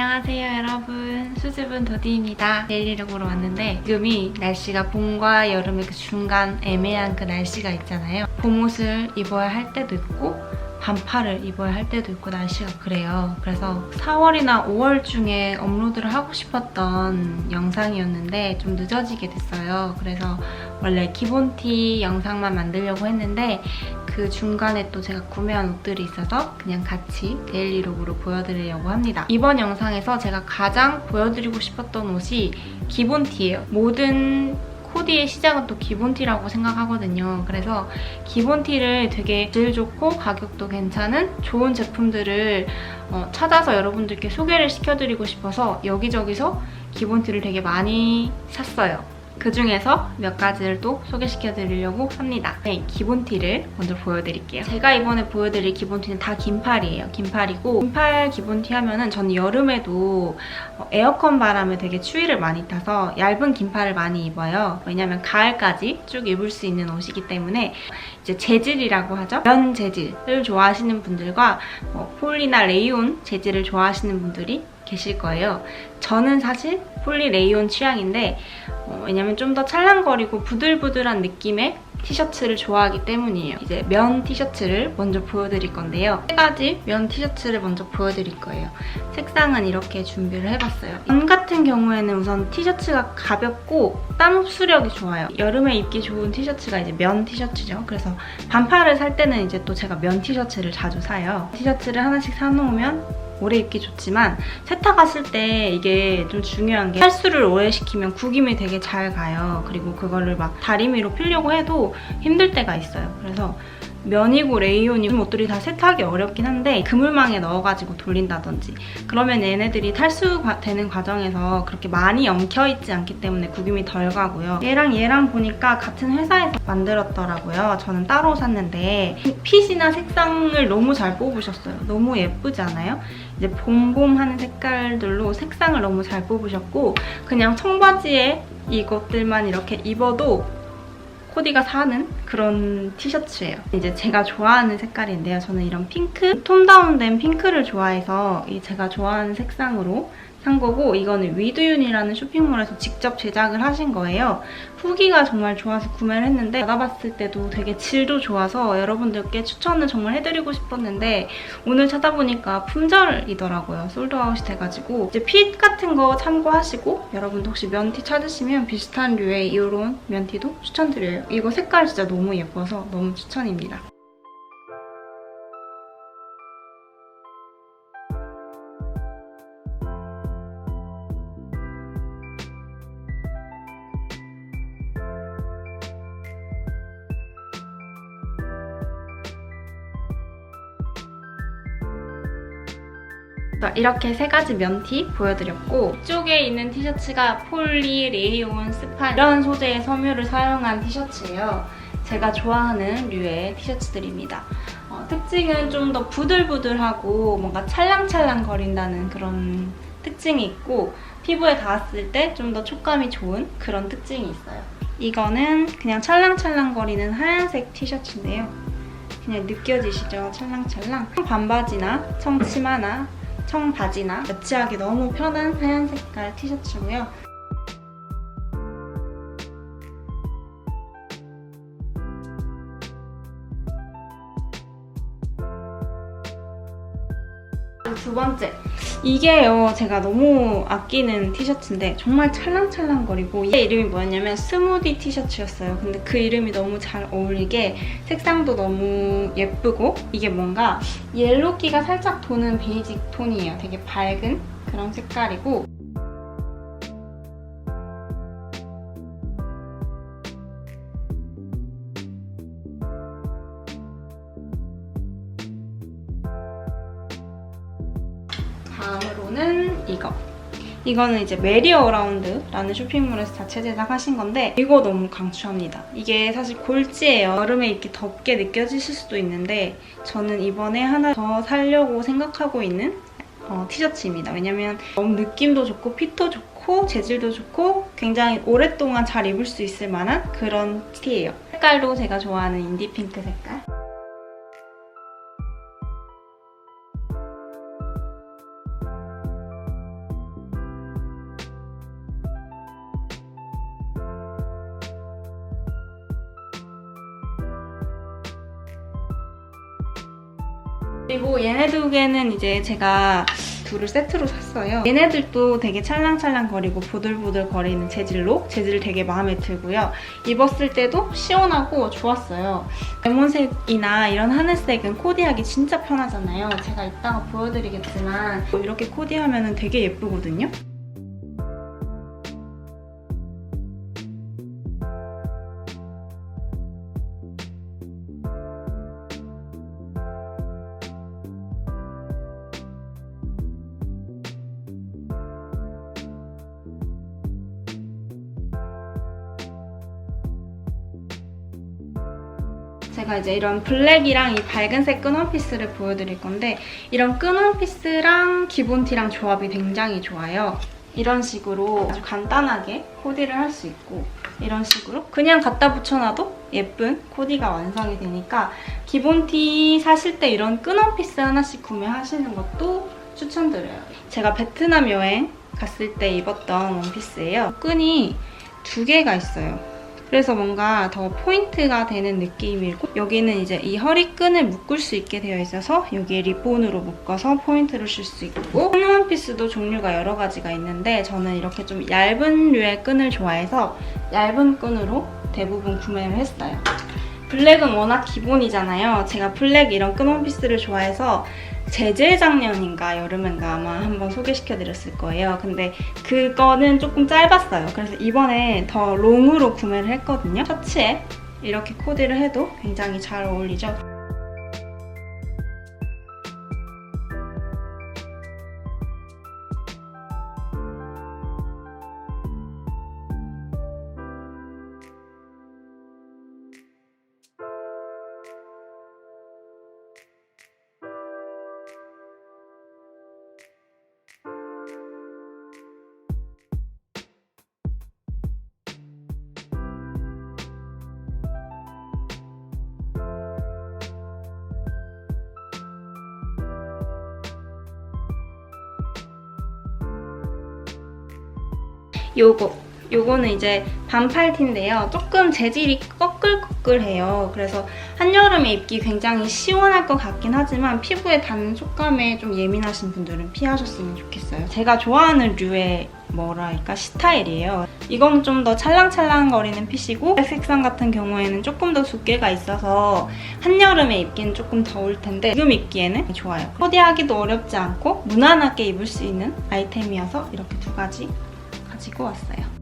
안녕하세요 여러분. 수줍은 도디입니다. 데일리룩으로 왔는데 지금이 날씨가 봄과 여름의 그 중간 애매한 그 날씨가 있잖아요. 봄옷을 입어야 할 때도 있고 반팔을 입어야 할 때도 있고 날씨가 그래요. 그래서 4월이나 5월 중에 업로드를 하고 싶었던 영상이었는데 좀 늦어지게 됐어요. 그래서 원래 기본티 영상만 만들려고 했는데 그 중간에 또 제가 구매한 옷들이 있어서 그냥 같이 데일리룩으로 보여드리려고 합니다. 이번 영상에서 제가 가장 보여드리고 싶었던 옷이 기본 티예요. 모든 코디의 시작은 또 기본티라고 생각하거든요. 그래서 기본티를 되게 질 좋고 가격도 괜찮은 좋은 제품들을 어, 찾아서 여러분들께 소개를 시켜드리고 싶어서 여기저기서 기본티를 되게 많이 샀어요. 그 중에서 몇 가지를 또 소개시켜 드리려고 합니다. 네, 기본 티를 먼저 보여드릴게요. 제가 이번에 보여드릴 기본 티는 다 긴팔이에요. 긴팔이고 긴팔 기본 티 하면은 저는 여름에도 어, 에어컨 바람에 되게 추위를 많이 타서 얇은 긴팔을 많이 입어요. 왜냐면 가을까지 쭉 입을 수 있는 옷이기 때문에 이제 재질이라고 하죠. 면 재질을 좋아하시는 분들과 뭐 폴리나 레이온 재질을 좋아하시는 분들이 계실 거예요. 저는 사실 폴리 레이온 취향인데 어, 왜냐면 좀 더 찰랑거리고 부들부들한 느낌의 티셔츠를 좋아하기 때문이에요. 이제 면 티셔츠를 먼저 보여드릴 건데요. 세 가지 면 티셔츠를 먼저 보여드릴 거예요. 색상은 이렇게 준비를 해봤어요. 면 같은 경우에는 우선 티셔츠가 가볍고 땀 흡수력이 좋아요. 여름에 입기 좋은 티셔츠가 이제 면 티셔츠죠. 그래서 반팔을 살 때는 이제 또 제가 면 티셔츠를 자주 사요. 티셔츠를 하나씩 사놓으면 오래 입기 좋지만 세탁했을 때 이게 좀 중요한 게 탈수를 오래 시키면 구김이 되게 잘 가요. 그리고 그거를 막 다리미로 필려고 해도 힘들 때가 있어요. 그래서 면이고 레이온이 옷들이 다 세탁이 어렵긴 한데 그물망에 넣어가지고 돌린다든지 그러면 얘네들이 탈수되는 과정에서 그렇게 많이 엉켜있지 않기 때문에 구김이 덜 가고요. 얘랑 얘랑 보니까 같은 회사에서 만들었더라고요. 저는 따로 샀는데 핏이나 색상을 너무 잘 뽑으셨어요. 너무 예쁘지 않아요? 이제 봄봄 하는 색깔들로 색상을 너무 잘 뽑으셨고 그냥 청바지에 이것들만 이렇게 입어도 코디가 사는 그런 티셔츠예요. 이제 제가 좋아하는 색깔인데요. 저는 이런 핑크, 톤 다운된 핑크를 좋아해서 이 제가 좋아하는 색상으로 산 거고 이거는 위드윤이라는 쇼핑몰에서 직접 제작을 하신 거예요. 후기가 정말 좋아서 구매를 했는데 받아봤을 때도 되게 질도 좋아서 여러분들께 추천을 정말 해드리고 싶었는데 오늘 찾아보니까 품절이더라고요. 솔드아웃이 돼가지고 이제 핏 같은 거 참고하시고 여러분도 혹시 면티 찾으시면 비슷한 류의 이런 면티도 추천드려요. 이거 색깔 진짜 너무 예뻐서 너무 추천입니다. 이렇게 세 가지 면티 보여드렸고 이쪽에 있는 티셔츠가 폴리, 레이온, 스판 이런 소재의 섬유를 사용한 티셔츠예요. 제가 좋아하는 류의 티셔츠들입니다. 어, 특징은 좀 더 부들부들하고 뭔가 찰랑찰랑 거린다는 그런 특징이 있고 피부에 닿았을 때 좀 더 촉감이 좋은 그런 특징이 있어요. 이거는 그냥 찰랑찰랑 거리는 하얀색 티셔츠인데요. 그냥 느껴지시죠? 찰랑찰랑. 반바지나 청치마나 청바지나 매치하기 너무 편한 하얀 색깔 티셔츠고요. 두 번째. 이게요, 제가 너무 아끼는 티셔츠인데 정말 찰랑찰랑거리고 이 이름이 뭐였냐면 스무디 티셔츠였어요. 근데 그 이름이 너무 잘 어울리게 색상도 너무 예쁘고 이게 뭔가 옐로기가 살짝 도는 베이직 톤이에요. 되게 밝은 그런 색깔이고 이거는 이제 메리 어라운드라는 쇼핑몰에서 자체 제작하신 건데 이거 너무 강추합니다. 이게 사실 골지예요. 여름에 이렇게 덥게 느껴지실 수도 있는데 저는 이번에 하나 더 사려고 생각하고 있는 어, 티셔츠입니다. 왜냐면 너무 느낌도 좋고 핏도 좋고 재질도 좋고 굉장히 오랫동안 잘 입을 수 있을 만한 그런 티예요. 색깔도 제가 좋아하는 인디 핑크 색깔. 얘네 두 개는 이제 제가 둘을 세트로 샀어요. 얘네들도 되게 찰랑찰랑거리고 보들보들거리는 재질로 재질 되게 마음에 들고요. 입었을 때도 시원하고 좋았어요. 레몬색이나 이런 하늘색은 코디하기 진짜 편하잖아요. 제가 이따가 보여드리겠지만 이렇게 코디하면 되게 예쁘거든요. 이제 이런 블랙이랑 이 밝은색 끈 원피스를 보여드릴 건데 이런 끈 원피스랑 기본 티랑 조합이 굉장히 좋아요. 이런 식으로 아주 간단하게 코디를 할 수 있고 이런 식으로 그냥 갖다 붙여놔도 예쁜 코디가 완성이 되니까 기본 티 사실 때 이런 끈 원피스 하나씩 구매하시는 것도 추천드려요. 제가 베트남 여행 갔을 때 입었던 원피스예요. 끈이 두 개가 있어요. 그래서 뭔가 더 포인트가 되는 느낌이고 여기는 이제 이 허리끈을 묶을 수 있게 되어 있어서 여기에 리본으로 묶어서 포인트를 줄 수 있고 끈 원피스도 종류가 여러 가지가 있는데 저는 이렇게 좀 얇은 류의 끈을 좋아해서 얇은 끈으로 대부분 구매를 했어요. 블랙은 워낙 기본이잖아요. 제가 블랙 이런 끈 원피스를 좋아해서 재재작년인가 여름인가 아마 한번 소개시켜드렸을 거예요. 근데 그거는 조금 짧았어요. 그래서 이번에 더 롱으로 구매를 했거든요. 셔츠에 이렇게 코디를 해도 굉장히 잘 어울리죠. 요거 요거는 이제 반팔티인데요. 조금 재질이 꺼끌꺼끌해요. 그래서 한여름에 입기 굉장히 시원할 것 같긴 하지만 피부에 닿는 촉감에 좀 예민하신 분들은 피하셨으면 좋겠어요. 제가 좋아하는 류의 뭐랄까 스타일이에요. 이건 좀 더 찰랑찰랑거리는 핏이고 색상 같은 경우에는 조금 더 두께가 있어서 한여름에 입기는 조금 더울 텐데 지금 입기에는 좋아요. 코디하기도 어렵지 않고 무난하게 입을 수 있는 아이템이어서 이렇게 두 가지 가지고 왔어요.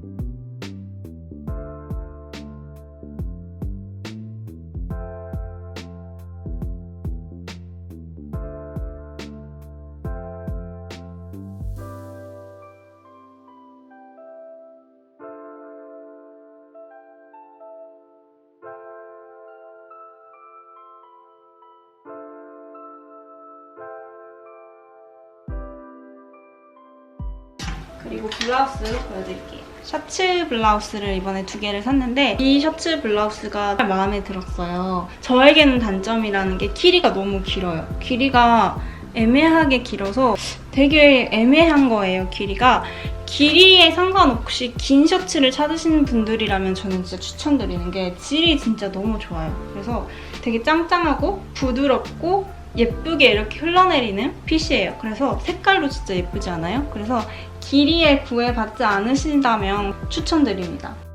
셔츠 블라우스를 이번에 두 개를 샀는데 이 셔츠 블라우스가 마음에 들었어요. 저에게는 단점이라는 게 길이가 너무 길어요. 길이가 애매하게 길어서 되게 애매한 거예요, 길이가. 길이에 상관없이 긴 셔츠를 찾으시는 분들이라면 저는 진짜 추천드리는 게 질이 진짜 너무 좋아요. 그래서 되게 짱짱하고 부드럽고 예쁘게 이렇게 흘러내리는 핏이에요. 그래서 색깔도 진짜 예쁘지 않아요? 그래서 길이에 구애받지 않으신다면 추천드립니다.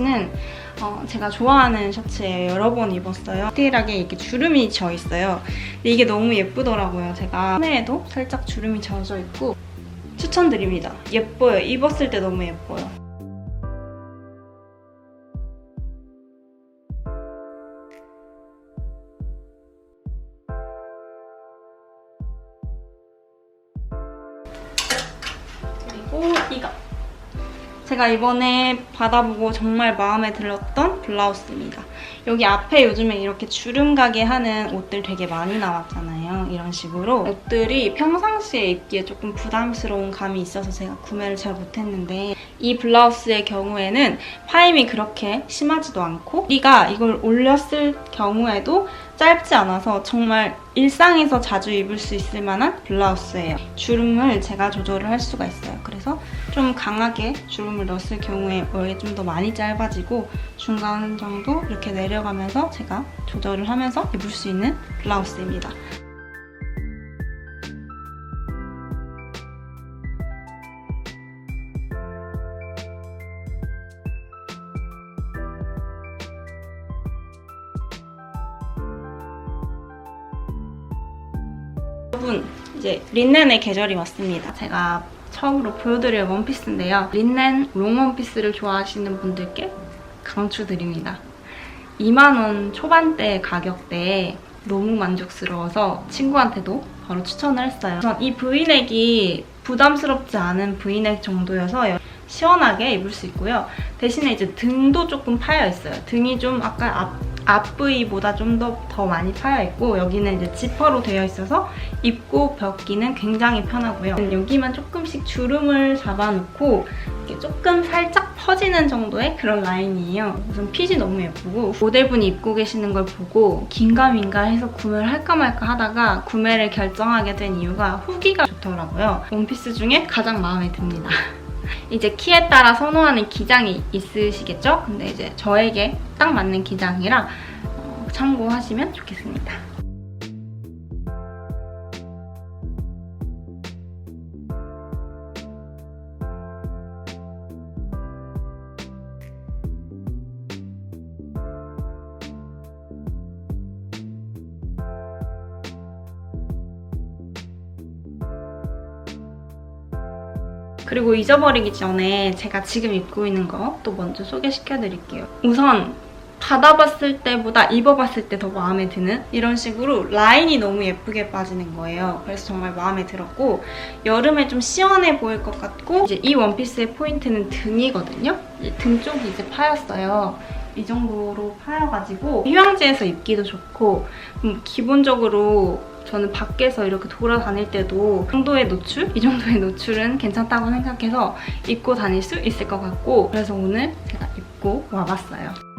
는 어, 제가 좋아하는 셔츠예요. 여러 번 입었어요. 디테일하게 이렇게 주름이 져 있어요. 근데 이게 너무 예쁘더라고요. 제가 소매에도 살짝 주름이 져져 있고 추천드립니다. 예뻐요. 입었을 때 너무 예뻐요. 제가 이번에 받아보고 정말 마음에 들었던 블라우스입니다. 여기 앞에 요즘에 이렇게 주름 가게 하는 옷들 되게 많이 나왔잖아요. 이런 식으로 옷들이 평상시에 입기에 조금 부담스러운 감이 있어서 제가 구매를 잘 못했는데 이 블라우스의 경우에는 파임이 그렇게 심하지도 않고 우리가 이걸 올렸을 경우에도 짧지 않아서 정말 일상에서 자주 입을 수 있을 만한 블라우스예요. 주름을 제가 조절을 할 수가 있어요. 그래서 좀 강하게 주름을 넣었을 경우에 여기 좀더 많이 짧아지고 중간 정도 이렇게 내려가면서 제가 조절을 하면서 입을 수 있는 블라우스입니다. 여러분 이제 린넨의 계절이 왔습니다. 제가 처음으로 보여드릴 원피스인데요. 린넨 롱 원피스를 좋아하시는 분들께 강추드립니다. 2만원 초반대 가격대에 너무 만족스러워서 친구한테도 바로 추천을 했어요. 우선 이 브이넥이 부담스럽지 않은 브이넥 정도여서 시원하게 입을 수 있고요. 대신에 이제 등도 조금 파여 있어요. 등이 좀 아까 앞, 앞 부위보다 좀 더 더 많이 파여 있고 여기는 이제 지퍼로 되어 있어서 입고 벗기는 굉장히 편하고요. 여기만 조금씩 주름을 잡아놓고 조금 살짝 퍼지는 정도의 그런 라인이에요. 우선 핏이 너무 예쁘고 모델분이 입고 계시는 걸 보고 긴가민가 해서 구매를 할까 말까 하다가 구매를 결정하게 된 이유가 후기가 좋더라고요. 원피스 중에 가장 마음에 듭니다. 이제 키에 따라 선호하는 기장이 있으시겠죠? 근데 이제 저에게 딱 맞는 기장이라 어, 참고하시면 좋겠습니다. 그리고 잊어버리기 전에 제가 지금 입고 있는 거 또 먼저 소개시켜 드릴게요. 우선 받아봤을 때보다 입어봤을 때 더 마음에 드는 이런 식으로 라인이 너무 예쁘게 빠지는 거예요. 그래서 정말 마음에 들었고 여름에 좀 시원해 보일 것 같고 이제 이 원피스의 포인트는 등이거든요. 이등 쪽이 이제 파였어요. 이 정도로 파여가지고 휴양지에서 입기도 좋고 음, 기본적으로 저는 밖에서 이렇게 돌아다닐 때도 이 정도의 노출? 이 정도의 노출은 괜찮다고 생각해서 입고 다닐 수 있을 것 같고 그래서 오늘 제가 입고 와봤어요.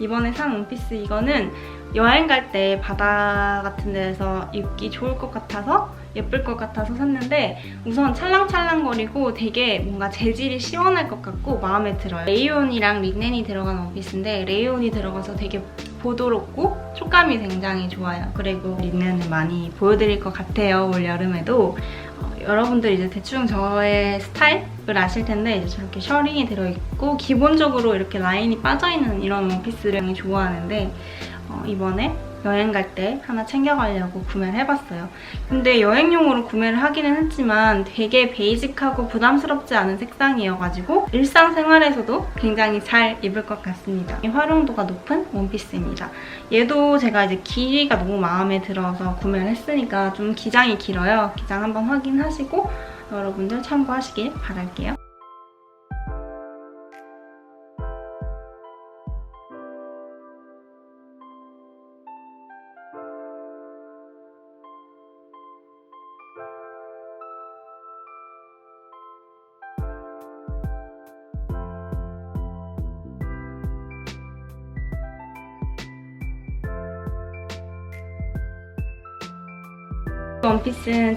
이번에 산 원피스 이거는 여행 갈 때 바다 같은 데서 입기 좋을 것 같아서 예쁠 것 같아서 샀는데 우선 찰랑찰랑거리고 되게 뭔가 재질이 시원할 것 같고 마음에 들어요. 레이온이랑 린넨이 들어간 원피스인데 레이온이 들어가서 되게 보드롭고 촉감이 굉장히 좋아요. 그리고 린넨을 많이 보여드릴 것 같아요. 올 여름에도. 어, 여러분들 이제 대충 저의 스타일을 아실 텐데 이제 저렇게 셔링이 들어있고 기본적으로 이렇게 라인이 빠져있는 이런 원피스를 좋아하는데 어, 이번에 여행 갈 때 하나 챙겨가려고 구매를 해봤어요. 근데 여행용으로 구매를 하기는 했지만 되게 베이직하고 부담스럽지 않은 색상이어가지고 일상생활에서도 굉장히 잘 입을 것 같습니다. 활용도가 높은 원피스입니다. 얘도 제가 이제 길이가 너무 마음에 들어서 구매를 했으니까 좀 기장이 길어요. 기장 한번 확인하시고 여러분들 참고하시길 바랄게요. 원피스는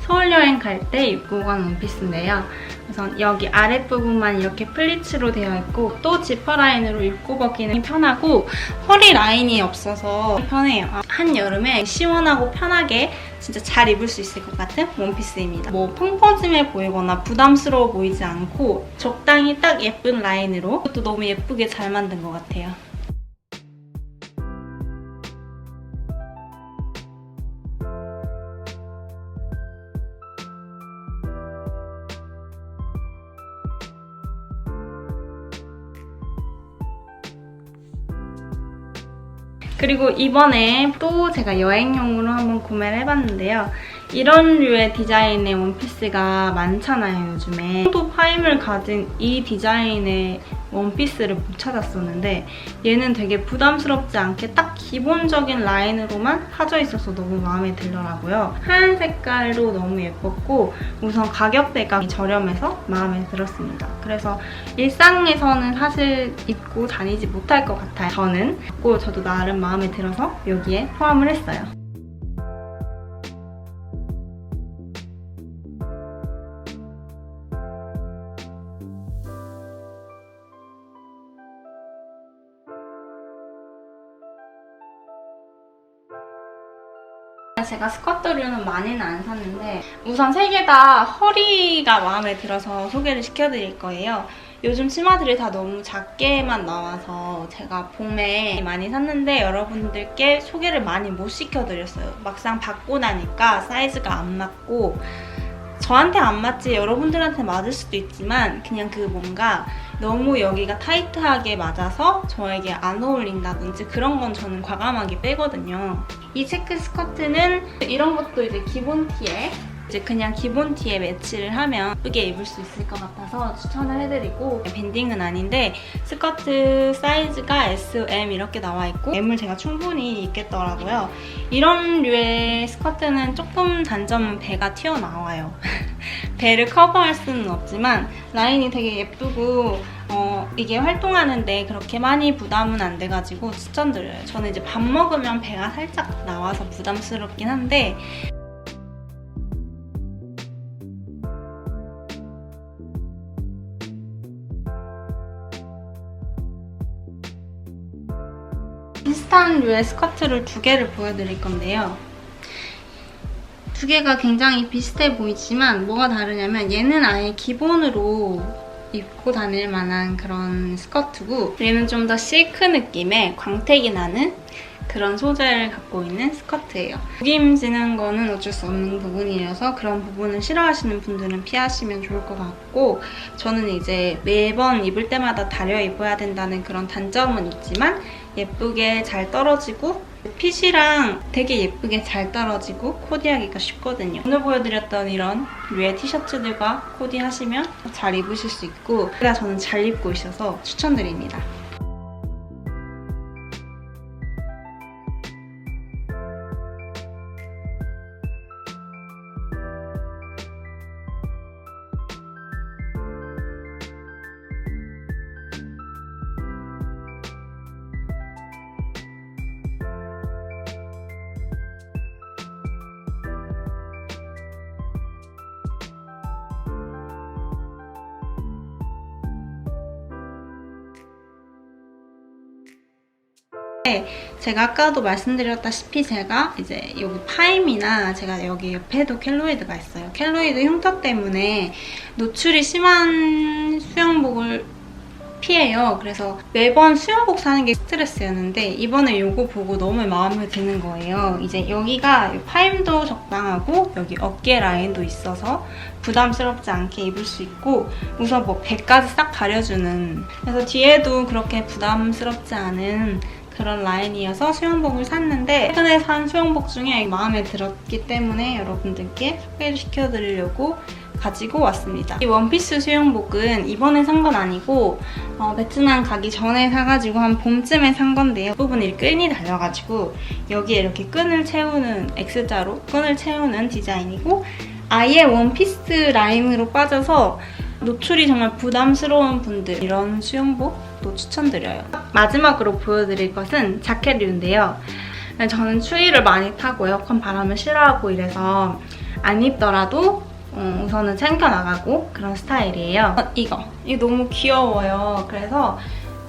서울 여행 갈 때 입고 간 원피스인데요. 우선 여기 아랫부분만 이렇게 플리츠로 되어 있고 또 지퍼 라인으로 입고 벗기는 편하고 허리 라인이 없어서 편해요. 한여름에 시원하고 편하게 진짜 잘 입을 수 있을 것 같은 원피스입니다. 뭐 펑퍼짐해 보이거나 부담스러워 보이지 않고 적당히 딱 예쁜 라인으로 또 너무 예쁘게 잘 만든 것 같아요. 그리고 이번에 또 제가 여행용으로 한번 구매를 해봤는데요. 이런 류의 디자인의 원피스가 많잖아요, 요즘에. 또 파임을 가진 이 디자인의 원피스를 못 찾았었는데 얘는 되게 부담스럽지 않게 딱 기본적인 라인으로만 파져 있어서 너무 마음에 들더라고요. 하얀 색깔도 너무 예뻤고 우선 가격대가 저렴해서 마음에 들었습니다. 그래서 일상에서는 사실 입고 다니지 못할 것 같아요. 저는 고 저도 나름 마음에 들어서 여기에 포함을 했어요. 제가 스커트류는 많이는 안 샀는데 우선 세 개 다 허리가 마음에 들어서 소개를 시켜드릴 거예요. 요즘 치마들이 다 너무 작게만 나와서 제가 봄에 많이 샀는데 여러분들께 소개를 많이 못 시켜드렸어요. 막상 받고 나니까 사이즈가 안 맞고 저한테 안 맞지 여러분들한테 맞을 수도 있지만 그냥 그 뭔가 너무 여기가 타이트하게 맞아서 저에게 안 어울린다든지 그런 건 저는 과감하게 빼거든요. 이 체크 스커트는 이런 것도 이제 기본 티에 이제 그냥 기본 티에 매치를 하면 예쁘게 입을 수 있을 것 같아서 추천을 해드리고 밴딩은 아닌데 스커트 사이즈가 S, M 이렇게 나와 있고 M을 제가 충분히 입겠더라고요. 이런 류의 스커트는 조금 단점은 배가 튀어나와요. 배를 커버할 수는 없지만 라인이 되게 예쁘고 어, 이게 활동하는데 그렇게 많이 부담은 안 돼가지고 추천드려요. 저는 이제 밥 먹으면 배가 살짝 나와서 부담스럽긴 한데 비슷한 류의 스커트를 두 개를 보여드릴 건데요. 두 개가 굉장히 비슷해 보이지만 뭐가 다르냐면 얘는 아예 기본으로 입고 다닐 만한 그런 스커트고 얘는 좀 더 실크 느낌의 광택이 나는 그런 소재를 갖고 있는 스커트예요. 구김지는 거는 어쩔 수 없는 부분이라서 그런 부분을 싫어하시는 분들은 피하시면 좋을 것 같고 저는 이제 매번 입을 때마다 다려 입어야 된다는 그런 단점은 있지만 예쁘게 잘 떨어지고 핏이랑 되게 예쁘게 잘 떨어지고 코디하기가 쉽거든요. 오늘 보여드렸던 이런 류의 티셔츠들과 코디하시면 잘 입으실 수 있고 그래야 저는 잘 입고 있어서 추천드립니다. 제가 아까도 말씀드렸다시피 제가 이제 여기 파임이나 제가 여기 옆에도 켈로이드가 있어요. 켈로이드 흉터 때문에 노출이 심한 수영복을 피해요. 그래서 매번 수영복 사는 게 스트레스였는데 이번에 이거 보고 너무 마음에 드는 거예요. 이제 여기가 파임도 적당하고 여기 어깨 라인도 있어서 부담스럽지 않게 입을 수 있고 우선 뭐 배까지 싹 가려주는 그래서 뒤에도 그렇게 부담스럽지 않은 그런 라인이어서 수영복을 샀는데 최근에 산 수영복 중에 마음에 들었기 때문에 여러분들께 소개를 시켜드리려고 가지고 왔습니다. 이 원피스 수영복은 이번에 산 건 아니고 어, 베트남 가기 전에 사가지고 한 봄쯤에 산 건데요. 부분이 끈이 달려가지고 여기에 이렇게 끈을 채우는 X자로 끈을 채우는 디자인이고 아예 원피스 라인으로 빠져서 노출이 정말 부담스러운 분들 이런 수영복도 추천드려요. 마지막으로 보여드릴 것은 자켓류인데요. 저는 추위를 많이 타고 에어컨 바람을 싫어하고 이래서 안 입더라도 어, 우선은 챙겨나가고 그런 스타일이에요. 어, 이거. 이거 너무 귀여워요. 그래서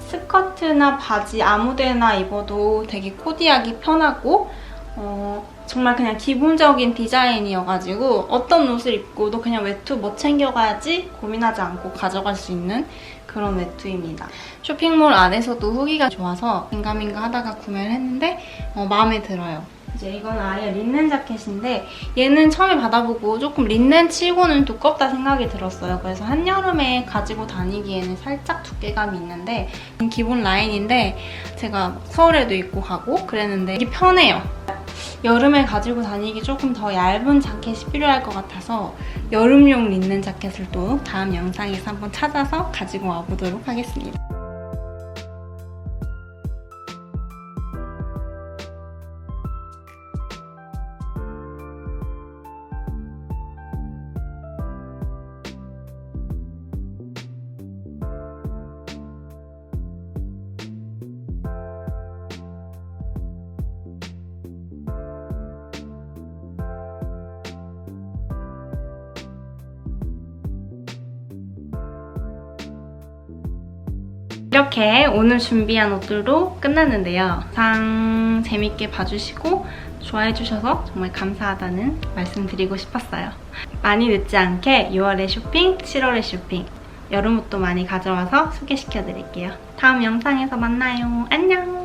스커트나 바지 아무데나 입어도 되게 코디하기 편하고 어, 정말 그냥 기본적인 디자인이어가지고 어떤 옷을 입고도 그냥 외투 뭐 챙겨가야지 고민하지 않고 가져갈 수 있는 그런 외투입니다. 쇼핑몰 안에서도 후기가 좋아서 민감민가 하다가 구매를 했는데 어, 마음에 들어요. 이제 이건 아예 린넨 자켓인데 얘는 처음에 받아보고 조금 린넨 치고는 두껍다 생각이 들었어요. 그래서 한여름에 가지고 다니기에는 살짝 두께감이 있는데 기본 라인인데 제가 서울에도 입고 가고 그랬는데 이게 편해요. 여름에 가지고 다니기 조금 더 얇은 자켓이 필요할 것 같아서 여름용 린넨 자켓을 또 다음 영상에서 한번 찾아서 가지고 와보도록 하겠습니다. 이렇게 오늘 준비한 옷들도 끝났는데요. 영상 재밌게 봐주시고 좋아해주셔서 정말 감사하다는 말씀 드리고 싶었어요. 많이 늦지 않게 6월에 쇼핑, 7월에 쇼핑, 여름 옷도 많이 가져와서 소개시켜드릴게요. 다음 영상에서 만나요. 안녕!